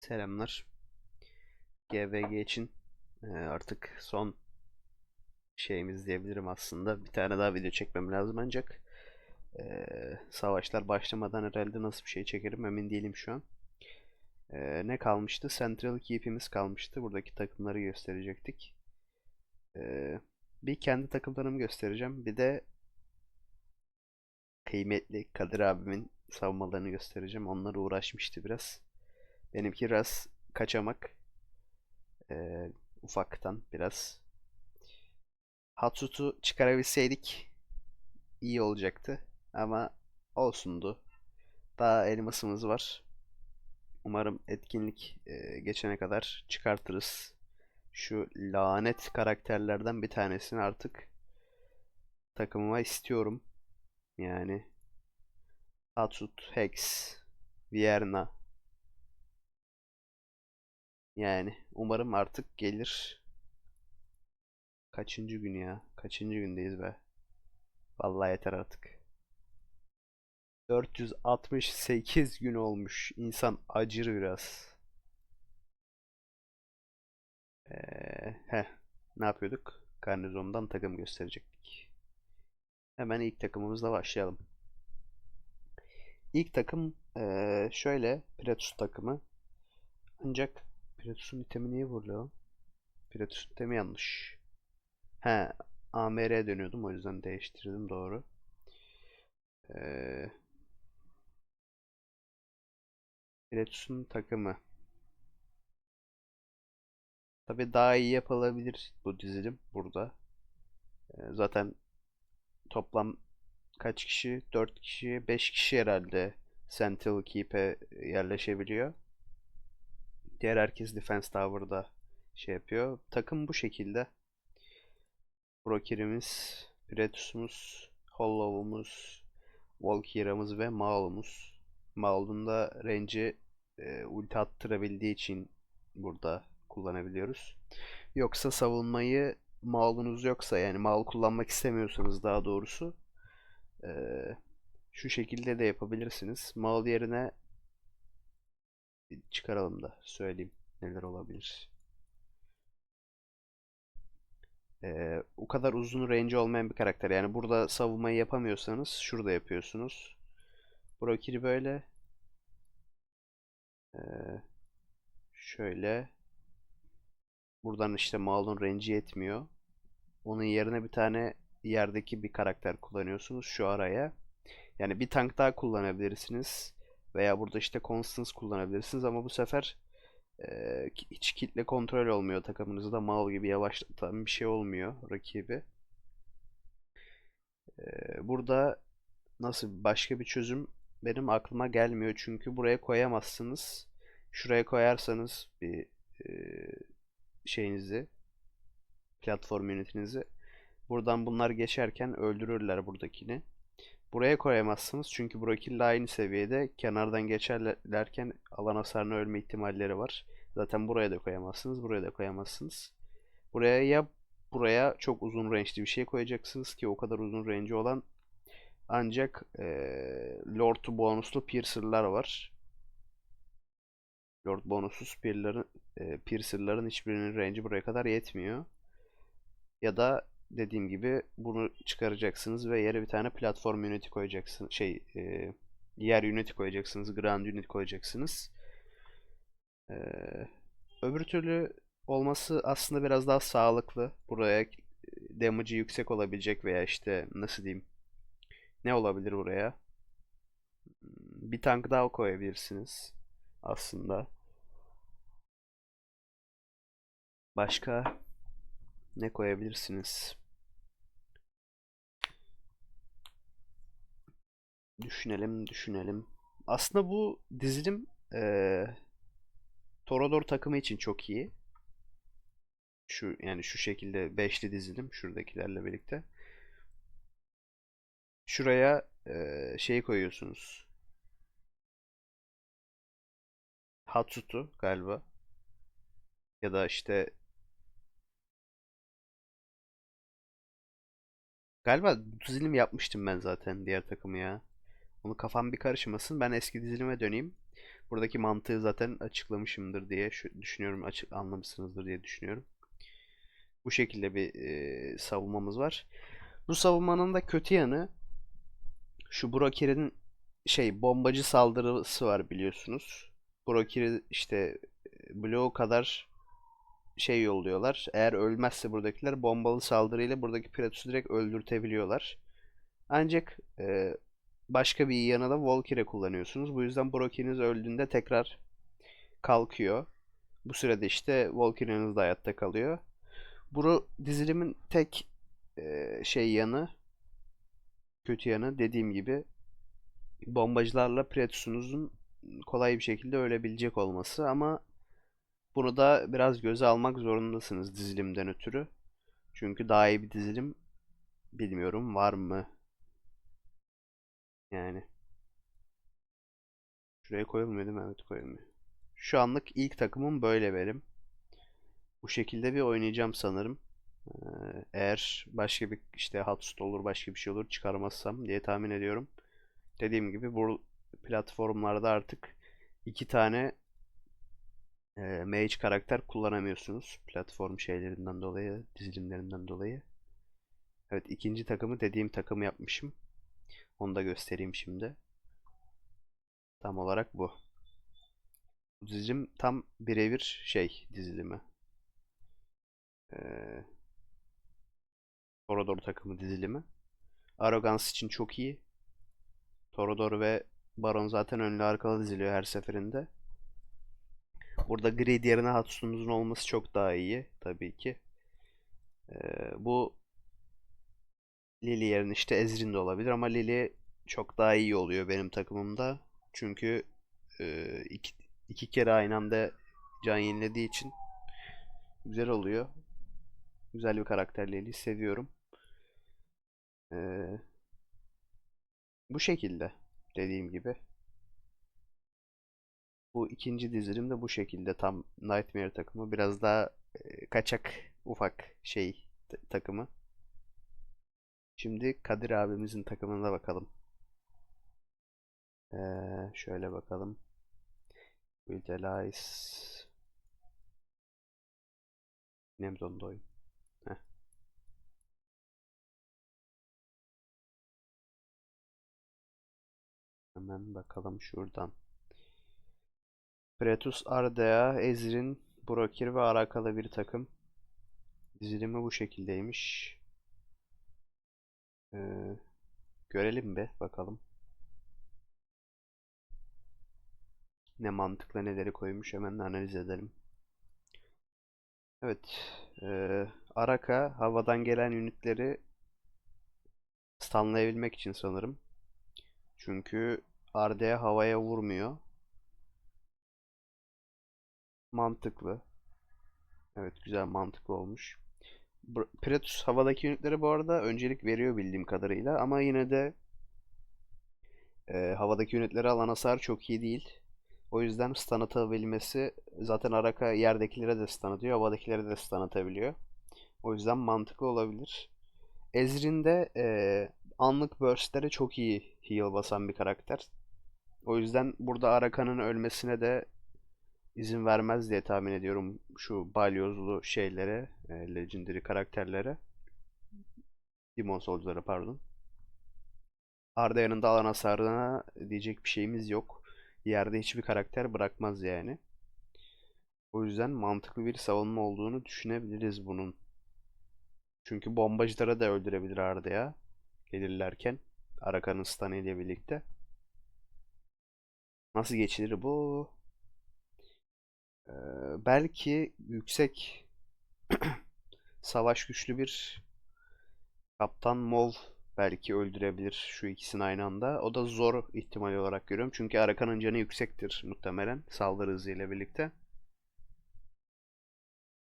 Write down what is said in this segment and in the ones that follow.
Selamlar. GVG için e, artık son şeyimiz diyebilirim aslında. Bir tane daha video çekmem lazım ancak e, savaşlar başlamadan herhalde nasıl bir şey çekerim emin değilim şu an. E, ne kalmıştı? Central Keep'imiz kalmıştı. Buradaki takımları gösterecektik. Bir kendi takımlarımı göstereceğim. Bir de kıymetli Kadir abimin savunmalarını göstereceğim. Onlar uğraşmıştı biraz. Benimki biraz kaçamak. Ee, ufaktan biraz. Hatsut'u çıkarabilseydik iyi olacaktı. Ama olsundu. Daha elmasımız var. Umarım etkinlik e, geçene kadar çıkartırız. Şu lanet karakterlerden bir tanesini artık takımıma istiyorum. Yani Hatsut, Hex, Vierna. Yani umarım artık gelir. Kaçıncı gün ya? Kaçıncı gündeyiz be? Vallahi yeter artık. 468 gün olmuş. İnsan acır biraz. Ee, heh. Ne yapıyorduk? Garnizondan takım gösterecektik. Hemen ilk takımımızla başlayalım. İlk takım eee, şöyle Pilatus takımı. Ancak Pilatus'un itemi niye vuruyor? Pilatus'un itemi yanlış. He, AMR dönüyordum o yüzden değiştirdim doğru. Eee Pilatus'un takımı. Tabii daha iyi yapılabilir bu dizilim burada. Eee, zaten toplam kaç kişi? 4 kişi, 5 kişi herhalde Central Keep'e yerleşebiliyor. Diğer herkes Defense Tower'da şey yapıyor. Takım bu şekilde. Broker'imiz, Piretus'umuz, Hollow'umuz, Valkyra'mız ve Maul'umuz. Maul'un da range'i e, ulti attırabildiği için burada kullanabiliyoruz. Yoksa savunmayı Maul'unuz yoksa yani Maul kullanmak istemiyorsanız daha doğrusu ee, şu şekilde de yapabilirsiniz. Mal yerine bir çıkaralım da söyleyeyim neler olabilir. Ee, o kadar uzun range olmayan bir karakter. Yani burada savunmayı yapamıyorsanız şurada yapıyorsunuz. Brokiri böyle. Ee, şöyle. Buradan işte Maul'un range'i yetmiyor. Onun yerine bir tane yerdeki bir karakter kullanıyorsunuz şu araya. Yani bir tank daha kullanabilirsiniz. Veya burada işte Constance kullanabilirsiniz ama bu sefer e, hiç kitle kontrol olmuyor takımınızda. Mal gibi yavaşlatan bir şey olmuyor rakibi. E, burada nasıl başka bir çözüm benim aklıma gelmiyor. Çünkü buraya koyamazsınız. Şuraya koyarsanız bir e, şeyinizi platform unitinizi Buradan bunlar geçerken öldürürler buradakini. Buraya koyamazsınız çünkü buradaki aynı seviyede kenardan geçerlerken alan hasarına ölme ihtimalleri var. Zaten buraya da koyamazsınız, buraya da koyamazsınız. Buraya ya buraya çok uzun range'li bir şey koyacaksınız ki o kadar uzun range olan ancak e, Lord bonuslu Piercer'lar var. Lord bonuslu Spear'ların e, Piercer'ların hiçbirinin range'i buraya kadar yetmiyor. Ya da dediğim gibi bunu çıkaracaksınız ve yere bir tane platform unity koyacaksınız. Şey, e, yer unity koyacaksınız, ground unit koyacaksınız. E, öbür türlü olması aslında biraz daha sağlıklı. Buraya damage'i yüksek olabilecek veya işte nasıl diyeyim ne olabilir buraya? Bir tank daha koyabilirsiniz aslında. Başka ne koyabilirsiniz? Düşünelim, düşünelim. Aslında bu dizilim eee Torador takımı için çok iyi. Şu yani şu şekilde beşli dizilim şuradakilerle birlikte. Şuraya eee şey koyuyorsunuz. Hatsutu galiba. Ya da işte galiba dizilim yapmıştım ben zaten diğer takımı ya. Onu kafam bir karışmasın. Ben eski dizilime döneyim. Buradaki mantığı zaten açıklamışımdır diye düşünüyorum. Açık anlamışsınızdır diye düşünüyorum. Bu şekilde bir e, savunmamız var. Bu savunmanın da kötü yanı şu Broker'in şey bombacı saldırısı var biliyorsunuz. Broker'i işte bloğu kadar şey yolluyorlar. Eğer ölmezse buradakiler bombalı saldırıyla buradaki Praetus'u direkt öldürtebiliyorlar. Ancak e, başka bir yanı da Valkyrie kullanıyorsunuz. Bu yüzden Broker'iniz öldüğünde tekrar kalkıyor. Bu sürede işte Valkyrie'niz de hayatta kalıyor. Bu dizilimin tek e, şey yanı kötü yanı dediğim gibi bombacılarla Praetus'unuzun kolay bir şekilde ölebilecek olması ama bunu da biraz göze almak zorundasınız dizilimden ötürü. Çünkü daha iyi bir dizilim bilmiyorum var mı? Yani. Şuraya koyulmuyor değil mi? Evet koyulmuyor. Şu anlık ilk takımım böyle benim. Bu şekilde bir oynayacağım sanırım. Ee, Eğer başka bir işte Hatst olur başka bir şey olur çıkarmazsam diye tahmin ediyorum. Dediğim gibi bu platformlarda artık iki tane e, mage karakter kullanamıyorsunuz. Platform şeylerinden dolayı, dizilimlerinden dolayı. Evet ikinci takımı dediğim takımı yapmışım. Onu da göstereyim şimdi. Tam olarak bu. Bu dizilim tam birebir şey dizilimi. Ee, Torodor takımı dizilimi. Arrogance için çok iyi. Torodor ve Baron zaten önlü arkalı diziliyor her seferinde. Burada Greed yerine Hatsun'un olması çok daha iyi tabii ki. Ee, bu Lily yerine işte Ezreal de olabilir ama Lily çok daha iyi oluyor benim takımımda. Çünkü e, iki, iki kere aynı anda can yenilediği için güzel oluyor. Güzel bir karakter Lily seviyorum. Ee, bu şekilde dediğim gibi. Bu ikinci dizilim de bu şekilde tam Nightmare takımı biraz daha e, kaçak ufak şey takımı. Şimdi Kadir abimizin takımına bakalım. Ee, şöyle bakalım. Utilize Nemdon'da oyun. Heh. Hemen bakalım şuradan. Pretus Ardea, Ezrin, Brokir ve Arakalı bir takım. Dizilimi bu şekildeymiş. Ee, görelim be bakalım. Ne mantıkla neleri koymuş hemen analiz edelim. Evet. ee, Araka havadan gelen ünitleri stunlayabilmek için sanırım. Çünkü Ardea havaya vurmuyor. Mantıklı. Evet güzel mantıklı olmuş. Pretus havadaki ünitleri bu arada öncelik veriyor bildiğim kadarıyla ama yine de e, havadaki ünitleri alan hasar çok iyi değil. O yüzden stun atabilmesi zaten Araka yerdekilere de stun atıyor, havadakilere de stun atabiliyor. O yüzden mantıklı olabilir. Ezreal de e, anlık burst'lere çok iyi heal basan bir karakter. O yüzden burada Araka'nın ölmesine de izin vermez diye tahmin ediyorum şu balyozlu şeylere, e, legendary karakterlere. Demon Soldier'lara pardon. Arda yanında alan hasarına diyecek bir şeyimiz yok. Yerde hiçbir karakter bırakmaz yani. O yüzden mantıklı bir savunma olduğunu düşünebiliriz bunun. Çünkü bombacılara da öldürebilir Arda'ya gelirlerken. Arakan'ın stun ile birlikte. Nasıl geçilir bu? Belki yüksek savaş güçlü bir Kaptan Mov belki öldürebilir şu ikisini aynı anda. O da zor ihtimal olarak görüyorum. Çünkü Arakan'ın canı yüksektir muhtemelen saldırı hızıyla birlikte.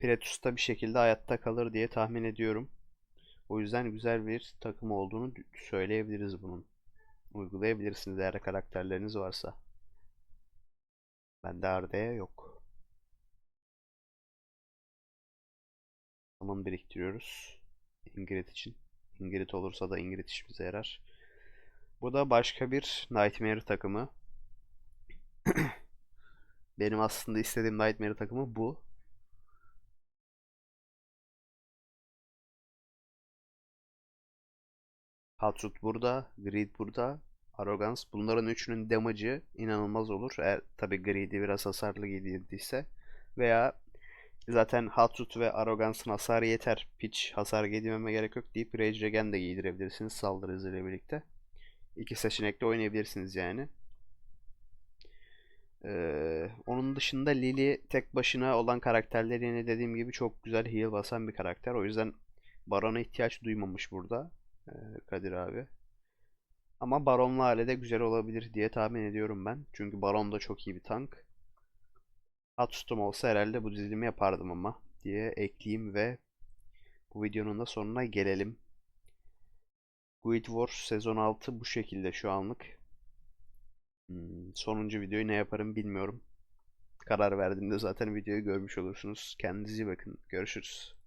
Pretus da bir şekilde hayatta kalır diye tahmin ediyorum. O yüzden güzel bir takım olduğunu söyleyebiliriz bunun. Uygulayabilirsiniz eğer karakterleriniz varsa. Bende Arda'ya yok. Zaman biriktiriyoruz. Ingrid için. Ingrid olursa da Ingrid işimize yarar. Bu da başka bir Nightmare takımı. Benim aslında istediğim Nightmare takımı bu. Hatsut burada, Greed burada, Arrogance. Bunların üçünün damage'ı inanılmaz olur. Eğer tabi Greed'i biraz hasarlı giydiyse. Veya zaten Hatsut ve Arrogance'ın hasarı yeter. Pitch hasar giymeme gerek yok deyip Rage Regen de giydirebilirsiniz saldırı hızıyla birlikte. İki seçenekle oynayabilirsiniz yani. Ee, onun dışında Lily tek başına olan karakterleri yine dediğim gibi çok güzel heal basan bir karakter. O yüzden Baron'a ihtiyaç duymamış burada ee, Kadir abi. Ama Baron'la hale de güzel olabilir diye tahmin ediyorum ben. Çünkü Baron da çok iyi bir tank. Atustum olsa herhalde bu dizilimi yapardım ama diye ekleyeyim ve bu videonun da sonuna gelelim. Guild Wars sezon 6 bu şekilde şu anlık. Hmm, sonuncu videoyu ne yaparım bilmiyorum. Karar verdiğimde zaten videoyu görmüş olursunuz. Kendinize iyi bakın. Görüşürüz.